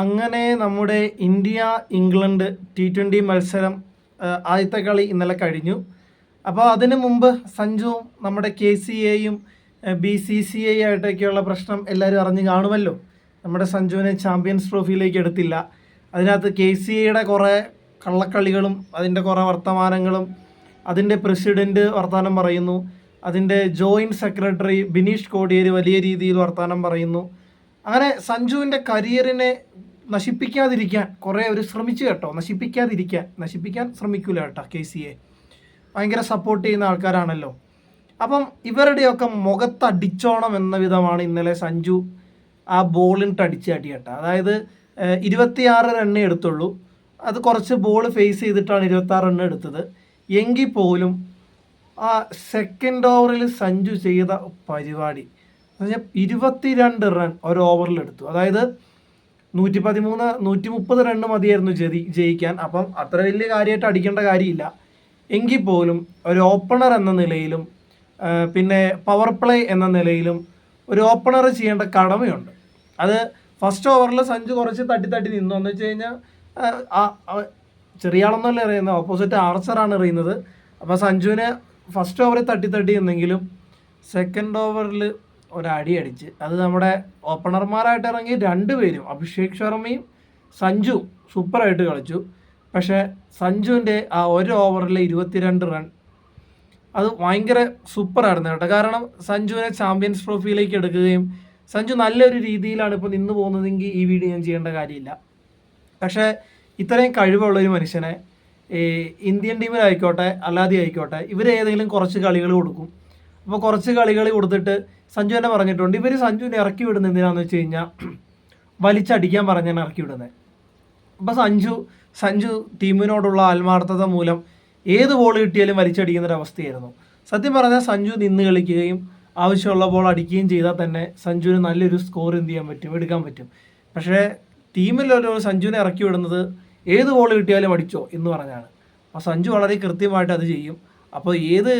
അങ്ങനെ നമ്മുടെ India England T twenty മത്സരം ആദ്യത്തെ കളി ഇന്നലെ കഴിഞ്ഞു. അപ്പോൾ അതിനു മുമ്പ് സഞ്ജു നമ്മുടെ കെ സി എയും ബി സി സി ഐ ആയിട്ടൊക്കെയുള്ള പ്രശ്നം എല്ലാവരും അറിഞ്ഞ് കാണുമല്ലോ. നമ്മുടെ സഞ്ജുവിനെ ചാമ്പ്യൻസ് ട്രോഫിയിലേക്ക് എടുത്തില്ല. അതിനകത്ത് കെ സി എയുടെ കുറേ കള്ളക്കളികളും അതിന്റെ കുറേ വർത്തമാനങ്ങളും അതിന്റെ പ്രസിഡന്റ് വർത്തമാനം പറയുന്നു. അതിന്റെ ജോയിന്റ് സെക്രട്ടറി ബിനീഷ് കോടിയേരി വലിയ രീതിയിൽ വർത്തമാനം പറയുന്നു. അങ്ങനെ സഞ്ജുവിന്റെ കരിയറിനെ നശിപ്പിക്കാതിരിക്കാൻ കുറേ അവർ ശ്രമിച്ചു കേട്ടോ. നശിപ്പിക്കാതിരിക്കാൻ നശിപ്പിക്കാൻ ശ്രമിക്കൂല കേട്ടോ കെ സി എ. ഭയങ്കര സപ്പോർട്ട് ചെയ്യുന്ന ആൾക്കാരാണല്ലോ. അപ്പം ഇവരുടെയൊക്കെ മുഖത്തടിച്ചോണം എന്ന വിധമാണ് ഇന്നലെ സഞ്ജു ആ ബോളിനിട്ട് അടിച്ച് കാട്ടി. അതായത് ഇരുപത്തിയാറ് റണ്ണേ എടുത്തുള്ളൂ. അത് കുറച്ച് ബോൾ ഫേസ് ചെയ്തിട്ടാണ് ഇരുപത്താറ് റണ്ണ് എടുത്തത്. എങ്കിൽ പോലും ആ സെക്കൻഡ് ഓവറിൽ സഞ്ജു ചെയ്ത പരിപാടി വെച്ചാൽ ഇരുപത്തിരണ്ട് റൺ ഒരു ഓവറിൽ എടുത്തു. അതായത് നൂറ്റി പതിമൂന്ന് നൂറ്റി മുപ്പത് റണ്ണ് മതിയായിരുന്നു ജയി ജയിക്കാൻ. അപ്പം അത്ര വലിയ കാര്യമായിട്ട് അടിക്കേണ്ട കാര്യമില്ല. എങ്കിൽ പോലും ഒരു ഓപ്പണർ എന്ന നിലയിലും പിന്നെ പവർ പ്ലേ എന്ന നിലയിലും ഒരു ഓപ്പണർ ചെയ്യേണ്ട കടമയുണ്ട്. അത് ഫസ്റ്റ് ഓവറിൽ സഞ്ജു കുറച്ച് തട്ടി തട്ടി നിന്നു. എന്ന് വെച്ച് കഴിഞ്ഞാൽ ചെറിയ ആളൊന്നുമല്ല എറിയുന്നത്. ഓപ്പോസിറ്റ് ആർച്ചറാണ് എറിയുന്നത്. അപ്പോൾ സഞ്ജുവിനെ ഫസ്റ്റ് ഓവറിൽ തട്ടി തട്ടി എന്നെങ്കിലും സെക്കൻഡ് ഓവറിൽ ഒരടി അടിച്ച്. അത് നമ്മുടെ ഓപ്പണർമാരായിട്ട് ഇറങ്ങി രണ്ടുപേരും അഭിഷേക് ശർമ്മയും സഞ്ജു സൂപ്പറായിട്ട് കളിച്ചു. പക്ഷേ സഞ്ജുവിന്റെ ആ ഒരു ഓവറിലെ ഇരുപത്തിരണ്ട് റൺ അത് ഭയങ്കര സൂപ്പറായിരുന്നു കേട്ടോ. കാരണം സഞ്ജുവിനെ ചാമ്പ്യൻസ് ട്രോഫിയിലേക്ക് എടുക്കുകയും സഞ്ജു നല്ലൊരു രീതിയിലാണ് ഇപ്പോൾ നിന്ന് പോകുന്നതെങ്കിൽ ഈ വീഡിയോ ഞാൻ ചെയ്യേണ്ട കാര്യമില്ല. പക്ഷേ ഇത്രയും കഴിവുള്ള ഒരു മനുഷ്യനെ ഇന്ത്യൻ ടീമിലായിക്കോട്ടെ അല്ലാതെ ആയിക്കോട്ടെ ഇവർ ഏതെങ്കിലും കുറച്ച് കളികൾ കൊടുക്കും. അപ്പോൾ കുറച്ച് കളികൾ കൊടുത്തിട്ട് സഞ്ജു തന്നെ പറഞ്ഞിട്ടുണ്ട്. ഇവർ സഞ്ജുവിനെ ഇറക്കി വിടുന്നത് എന്തിനാന്ന് വെച്ച് കഴിഞ്ഞാൽ വലിച്ചടിക്കാൻ പറഞ്ഞാണ് ഇറക്കി വിടുന്നത്. അപ്പോൾ സഞ്ജു സഞ്ജു ടീമിനോടുള്ള ആത്മാർത്ഥത മൂലം ഏത് ബോൾ കിട്ടിയാലും വലിച്ചടിക്കുന്ന ഒരു അവസ്ഥയായിരുന്നു. സത്യം പറഞ്ഞാൽ സഞ്ജു നിന്ന് കളിക്കുകയും ആവശ്യമുള്ള ബോൾ അടിക്കുകയും ചെയ്താൽ തന്നെ സഞ്ജുവിന് നല്ലൊരു സ്കോർ എന്ത് ചെയ്യാൻ പറ്റും? എടുക്കാൻ പറ്റും. പക്ഷേ ടീമിലൊരു സഞ്ജുവിനെ ഇറക്കി വിടുന്നത് ഏത് ബോൾ കിട്ടിയാലും അടിച്ചോ എന്ന് പറഞ്ഞാണ്. അപ്പോൾ സഞ്ജു വളരെ കൃത്യമായിട്ട് അത് ചെയ്യും. അപ്പോൾ ഏത്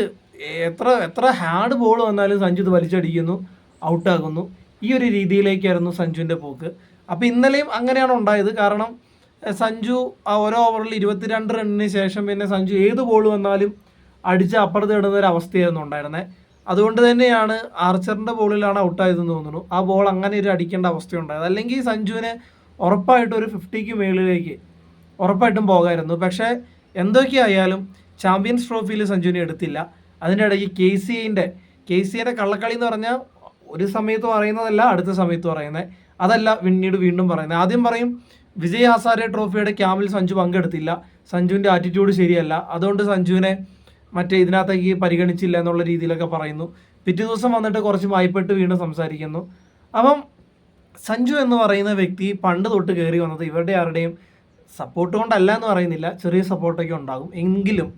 എത്ര എത്ര ഹാർഡ് ബോൾ വന്നാലും സഞ്ജു ഇത് വലിച്ചടിക്കുന്നു ഔട്ടാകുന്നു ഈ ഒരു രീതിയിലേക്കായിരുന്നു സഞ്ജുവിന്റെ പോക്ക്. അപ്പോൾ ഇന്നലെയും അങ്ങനെയാണ് ഉണ്ടായത്. കാരണം സഞ്ജു ആ ഓരോ ഓവറിൽ ഇരുപത്തിരണ്ട് റണ്ണിന് ശേഷം പിന്നെ സഞ്ജു ഏത് ബോൾ വന്നാലും അടിച്ച് അപ്പുറത്ത് ഇടുന്ന ഒരു അവസ്ഥയായിരുന്നു ഉണ്ടായിരുന്നത് അതുകൊണ്ട് തന്നെയാണ് ആർച്ചറിന്റെ ബോളിലാണ് ഔട്ടായതെന്ന് തോന്നുന്നു. ആ ബോൾ അങ്ങനെ ഒരു അടിക്കേണ്ട അവസ്ഥയുണ്ടായത് അല്ലെങ്കിൽ സഞ്ജുവിന് ഉറപ്പായിട്ടും ഒരു ഫിഫ്റ്റിക്ക് മേളിലേക്ക് ഉറപ്പായിട്ടും പോകാമായിരുന്നു പക്ഷേ എന്തൊക്കെയായാലും ചാമ്പ്യൻസ് ട്രോഫിയിൽ സഞ്ജുവിനെ എടുത്തില്ല. അതിന്റെ ഇടയ്ക്ക് കെ സി ഐന്റെ കെ സി ഐന്റെ കള്ളക്കളി എന്ന് പറഞ്ഞാൽ ഒരു സമയത്ത് പറയുന്നതല്ല അടുത്ത സമയത്ത് പറയുന്നത്. അതല്ല പിന്നീട് വീണ്ടും പറയുന്നത്. ആദ്യം പറയും വിജയ് ഹസാരെ ട്രോഫിയുടെ ക്യാമ്പിൽ സഞ്ജു പങ്കെടുത്തില്ല. സഞ്ജുവിന്റെ ആറ്റിറ്റ്യൂഡ് ശരിയല്ല. അതുകൊണ്ട് സഞ്ജുവിനെ മറ്റേ ഇതിനകത്തേക്ക് പരിഗണിച്ചില്ല എന്നുള്ള രീതിയിലൊക്കെ പറയുന്നു. പിറ്റേ ദിവസം വന്നിട്ട് കുറച്ച് വായ്പെട്ട് വീണ്ടും സംസാരിക്കുന്നു. അപ്പം സഞ്ജു എന്ന് പറയുന്ന വ്യക്തി പണ്ട് തൊട്ട് കയറി വന്നത് ഇവരുടെ ആരുടെയും സപ്പോർട്ട് കൊണ്ടല്ല എന്ന് പറയുന്നില്ല. ചെറിയ സപ്പോർട്ടൊക്കെ ഉണ്ടാകും. എങ്കിലും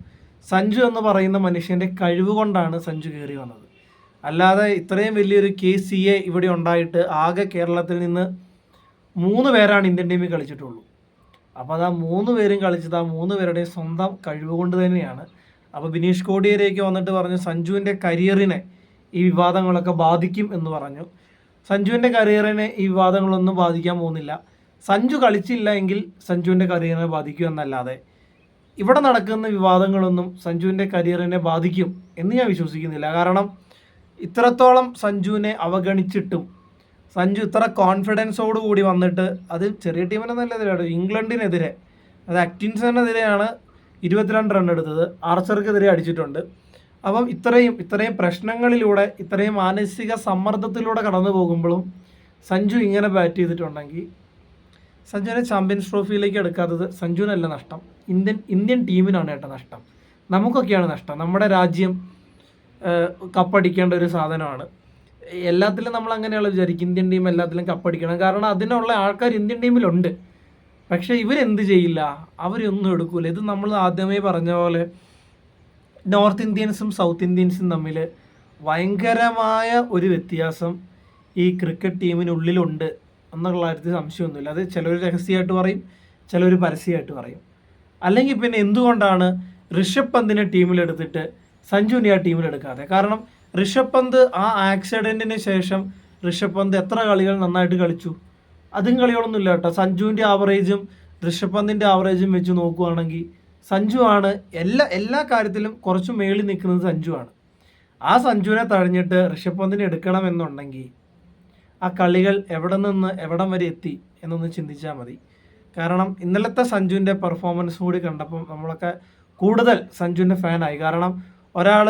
സഞ്ജു എന്ന് പറയുന്ന മനുഷ്യന്റെ കഴിവ് കൊണ്ടാണ് സഞ്ജു കയറി വന്നത്. അല്ലാതെ ഇത്രയും വലിയൊരു കെ സി എ ഇവിടെ ഉണ്ടായിട്ട് ആകെ കേരളത്തിൽ നിന്ന് മൂന്ന് പേരാണ് ഇന്ത്യൻ ടീമിൽ കളിച്ചിട്ടുള്ളൂ. അപ്പോൾ അത് ആ മൂന്ന് പേരും കളിച്ചത് ആ മൂന്ന് പേരുടെയും സ്വന്തം കഴിവ് കൊണ്ട് തന്നെയാണ്. അപ്പോൾ ബിനീഷ് കോടിയേരേക്ക് വന്നിട്ട് പറഞ്ഞു സഞ്ജുവിന്റെ കരിയറിനെ ഈ വിവാദങ്ങളൊക്കെ ബാധിക്കും എന്ന് പറഞ്ഞു. സഞ്ജുവിന്റെ കരിയറിനെ ഈ വിവാദങ്ങളൊന്നും ബാധിക്കാൻ പോകുന്നില്ല. സഞ്ജു കളിച്ചില്ല എങ്കിൽ സഞ്ജുവിന്റെ കരിയറിനെ ബാധിക്കും എന്നല്ലാതെ ഇവിടെ നടക്കുന്ന വിവാദങ്ങളൊന്നും സഞ്ജുവിന്റെ കരിയറിനെ ബാധിക്കും എന്ന് ഞാൻ വിശ്വസിക്കുന്നില്ല. കാരണം ഇത്രത്തോളം സഞ്ജുവിനെ അവഗണിച്ചിട്ടും സഞ്ജു ഇത്ര കോൺഫിഡൻസോട് കൂടി വന്നിട്ട് അത് ചെറിയ ടീമിനെന്നല്ല ഇംഗ്ലണ്ടിനെതിരെ അത് അക്ടിൻസനെതിരെയാണ് ഇരുപത്തിരണ്ട് റൺ എടുത്തത്. ആർച്ചർക്കെതിരെ അടിച്ചിട്ടുണ്ട്. അപ്പം ഇത്രയും ഇത്രയും പ്രശ്നങ്ങളിലൂടെ ഇത്രയും മാനസിക സമ്മർദ്ദത്തിലൂടെ കടന്നു പോകുമ്പോഴും സഞ്ജു ഇങ്ങനെ ബാറ്റ് ചെയ്തിട്ടുണ്ടെങ്കിൽ സഞ്ജുവിനെ ചാമ്പ്യൻസ് ട്രോഫിയിലേക്ക് എടുക്കാത്തത് സഞ്ജുവിനല്ല നഷ്ടം. ഇന്ത്യൻ ഇന്ത്യൻ ടീമിനാണ് കേട്ടോ നഷ്ടം. നമുക്കൊക്കെയാണ് നഷ്ടം. നമ്മുടെ രാജ്യം കപ്പടിക്കേണ്ട ഒരു സാധനമാണ്. എല്ലാത്തിലും നമ്മൾ അങ്ങനെയുള്ള വിചാരിക്കും. ഇന്ത്യൻ ടീം എല്ലാത്തിലും കപ്പടിക്കണം. കാരണം അതിനുള്ള ആൾക്കാർ ഇന്ത്യൻ ടീമിലുണ്ട്. പക്ഷേ ഇവരെന്ത് ചെയ്യില്ല? അവരൊന്നും എടുക്കൂല. ഇത് നമ്മൾ ആദ്യമേ പറഞ്ഞ പോലെ നോർത്ത് ഇന്ത്യൻസും സൗത്ത് ഇന്ത്യൻസും തമ്മിൽ ഭയങ്കരമായ ഒരു വ്യത്യാസം ഈ ക്രിക്കറ്റ് ടീമിനുള്ളിലുണ്ട്. എന്നുള്ള കാര്യത്തിൽ സംശയമൊന്നുമില്ല. അത് ചിലർ രഹസ്യമായിട്ട് പറയും ചിലർ പരസ്യമായിട്ട് പറയും. അല്ലെങ്കിൽ പിന്നെ എന്തുകൊണ്ടാണ് ഋഷഭ് പന്തിനെ ടീമിലെടുത്തിട്ട് സഞ്ജുവിനെ ആ ടീമിലെടുക്കാതെ? കാരണം ഋഷഭ് പന്ത് ആ ആക്സിഡന്റിന് ശേഷം ഋഷഭ് പന്ത് എത്ര കളികൾ നന്നായിട്ട് കളിച്ചു? അതും കളികളൊന്നും ഇല്ല കേട്ടോ. സഞ്ജുവിന്റെ ആവറേജും ഋഷഭ് പന്തിന്റെ ആവറേജും വെച്ച് നോക്കുകയാണെങ്കിൽ സഞ്ജു ആണ് എല്ലാ എല്ലാ കാര്യത്തിലും കുറച്ച് മേളിൽ നിൽക്കുന്നത് സഞ്ജു ആണ്. ആ സഞ്ജുവിനെ തഴഞ്ഞിട്ട് ഋഷഭ് പന്തിനെ എടുക്കണമെന്നുണ്ടെങ്കിൽ ആ കളികൾ എവിടെ നിന്ന് എവിടം വരെ എത്തി എന്നൊന്ന് ചിന്തിച്ചാൽ മതി. കാരണം ഇന്നലത്തെ സഞ്ജുവിന്റെ പെർഫോമൻസ് കൂടി കണ്ടപ്പം നമ്മളൊക്കെ കൂടുതൽ സഞ്ജുവിന്റെ ഫാനായി കാരണം ഒരാൾ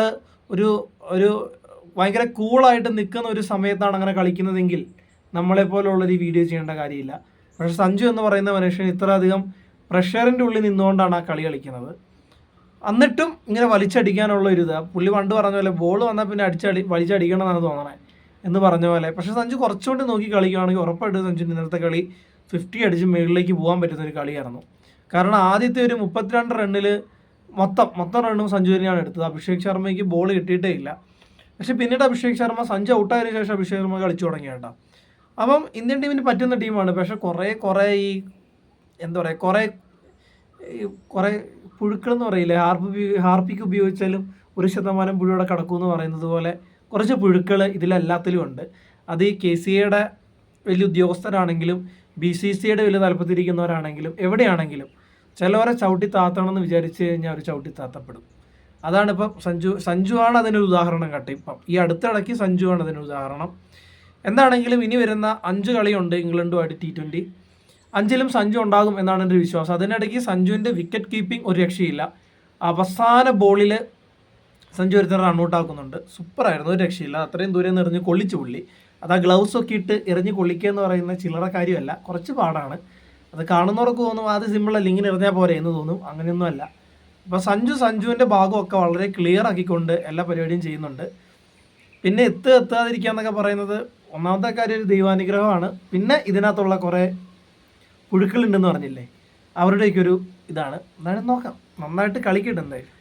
ഒരു ഒരു ഭയങ്കര കൂളായിട്ട് നിൽക്കുന്ന ഒരു സമയത്താണ് അങ്ങനെ കളിക്കുന്നതെങ്കിൽ നമ്മളെപ്പോലുള്ളൊരു വീഡിയോ ചെയ്യേണ്ട കാര്യമില്ല. പക്ഷേ സഞ്ജു എന്ന് പറയുന്ന മനുഷ്യൻ ഇത്ര അധികം പ്രഷറിന്റെ ഉള്ളിൽ നിന്നുകൊണ്ടാണ് ആ കളി കളിക്കുന്നത്. എന്നിട്ടും ഇങ്ങനെ വലിച്ചടിക്കാനുള്ള ഒരു ഇത്. പുള്ളി പണ്ട് പറഞ്ഞ പോലെ ബോൾ വന്നാൽ പിന്നെ അടിച്ചടി വലിച്ചടിക്കണമെന്നാണ് തോന്നണേ. എന്ന് പറഞ്ഞ പോലെ. പക്ഷെ സഞ്ജു കുറച്ചുകൊണ്ട് നോക്കി കളിക്കുകയാണെങ്കിൽ ഉറപ്പായിട്ട് സഞ്ജു ഇന്നത്തെ കളി ഫിഫ്റ്റി അടിച്ച് മുകളിലേക്ക് പോകാൻ പറ്റുന്ന ഒരു കളിയായിരുന്നു. കാരണം ആദ്യത്തെ ഒരു മുപ്പത്തിരണ്ട് റണ്ണിൽ മൊത്തം മൊത്തം റണ്ണും സഞ്ജു തന്നെയാണ് എടുത്തത്. അഭിഷേക് ശർമ്മയ്ക്ക് ബോൾ കിട്ടിയിട്ടേ ഇല്ല. പക്ഷെ പിന്നീട് അഭിഷേക് ശർമ്മ സഞ്ജു ഔട്ടായതിനു ശേഷം അഭിഷേക് ശർമ്മ കളിച്ചു തുടങ്ങി കേട്ടോ. അപ്പം ഇന്ത്യൻ ടീമിന് പറ്റുന്ന ടീമാണ് പക്ഷെ കുറേ കുറേ ഈ എന്താ പറയുക കുറേ കുറേ പുഴുക്കളെന്ന് പറയില്ലേ ഹാർപ്പ് ഹാർപ്പിക്ക് ഉപയോഗിച്ചാലും ഒരു ശതമാനം പുഴുവിടെ കിടക്കും പറയുന്നത് പോലെ കുറച്ച് പുഴുക്കൾ ഇതിലെല്ലാത്തിലും ഉണ്ട്. അത് ഈ കെ സി എയുടെ വലിയ ഉദ്യോഗസ്ഥരാണെങ്കിലും ബി സി സിയുടെ വലിയ തലപ്പത്തിരിക്കുന്നവരാണെങ്കിലും എവിടെയാണെങ്കിലും ചിലവരെ ചവിട്ടി താത്തണം എന്ന് വിചാരിച്ചു കഴിഞ്ഞാൽ അവർ ചവിട്ടി താത്തപ്പെടും. അതാണ് ഇപ്പം സഞ്ജു സഞ്ജു ആണ് അതിനൊരു ഉദാഹരണം കേട്ടോ. ഇപ്പം ഈ അടുത്തിടയ്ക്ക് സഞ്ജു ആണ് അതിനൊരു ഉദാഹരണം. എന്താണെങ്കിലും ഇനി വരുന്ന അഞ്ച് കളിയുണ്ട് ഇംഗ്ലണ്ടുമായിട്ട് ടി ട്വന്റി അഞ്ചിലും സഞ്ജു ഉണ്ടാകും എന്നാണ് എന്റെ വിശ്വാസം. അതിനിടയ്ക്ക് സഞ്ജുവിന്റെ വിക്കറ്റ് കീപ്പിംഗ് ഒരു രക്ഷയില്ല. അവസാന ബോളിൽ സഞ്ജു ഒരുത്തൻ റണ്ണൗട്ട് ആക്കുന്നുണ്ട്. സൂപ്പറായിരുന്നു ഒരു രക്ഷയില്ല. അത്രയും ദൂരെ നിന്ന് എറിഞ്ഞ് കൊള്ളിച്ചു പുള്ളി. അത് ആ ഗ്ലൗസ് ഒക്കെ ഇട്ട് എറിഞ്ഞ് കൊള്ളിക്കുക എന്ന് പറയുന്ന ചില്ലറ കാര്യമല്ല. കുറച്ച് പാടാണ്. അത് കാണുന്നവർക്ക് തോന്നും അത് സിമ്പിളല്ല ഇങ്ങനെ എറിഞ്ഞാൽ പോരെ എന്ന് തോന്നും. അങ്ങനെയൊന്നും അല്ല. അപ്പോൾ സഞ്ജു സഞ്ജുവിന്റെ ഭാഗമൊക്കെ വളരെ ക്ലിയർ ആക്കിക്കൊണ്ട് എല്ലാ പരിപാടിയും ചെയ്യുന്നുണ്ട്. പിന്നെ എത്തുക എത്താതിരിക്കുക എന്നൊക്കെ പറയുന്നത് ഒന്നാമത്തെ കാര്യം ഒരു ദൈവാനുഗ്രഹമാണ്. പിന്നെ ഇതിനകത്തുള്ള കുറേ പുഴുക്കളുണ്ടെന്ന് പറഞ്ഞില്ലേ? അവരുടെയൊക്കെ ഒരു ഇതാണ്. എന്തായാലും നോക്കാം. നന്നായിട്ട് കളിക്കട്ടെ എന്തായാലും.